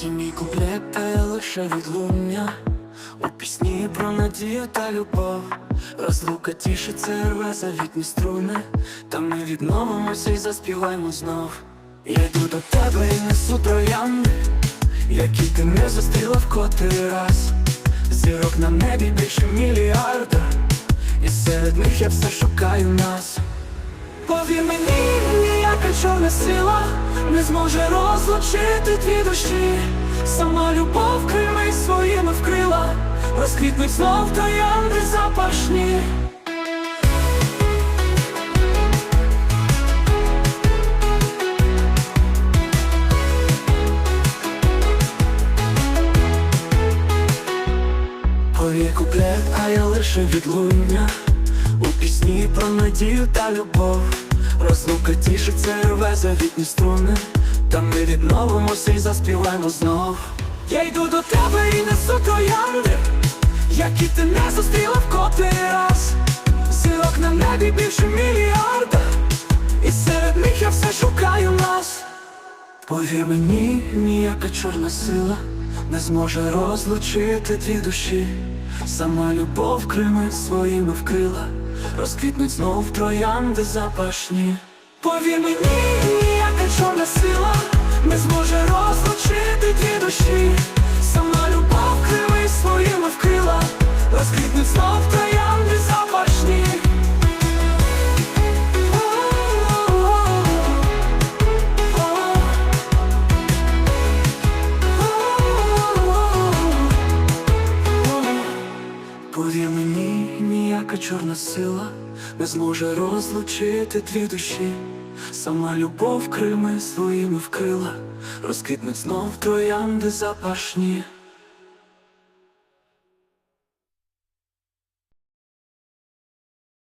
Ці мій куплет лише відлуння. У пісні про надію та любов. Розлука тішиться, рве завітні струни. Та ми відновимося і заспіваємо знов. Я йду до тебе і несу троянди Які ти не зустріла в котрий раз. Зірок на небі більше мільярда. І серед них я все шукаю нас. Повір мені, чорна сила не зможе розлучити дві душі. Сама любов крими своїми вкрила, розквітнуть знов троянди запашні. Повій куплет, а я лише відлуння У пісні про надію та любов Розлука тішиться, рве завітні струни. Та ми відновимося і заспіваємо знов. Я йду до тебе і несу троянди Які ти не зустріла в котрий раз. Зірок на небі більше мільярда І серед них я все шукаю нас. Повір мені, ніяка чорна сила не зможе розлучити дві душі. Сама любов Крими своїми вкрила, розквітнуть знов троянди запашні. Повір мені, ніяка чорна сила не зможе розлучити дві душі. Ніяка чорна сила не зможе розлучити дві душі. Сама любов Крими своїми вкрила, розквітнуть знов троянди запашні.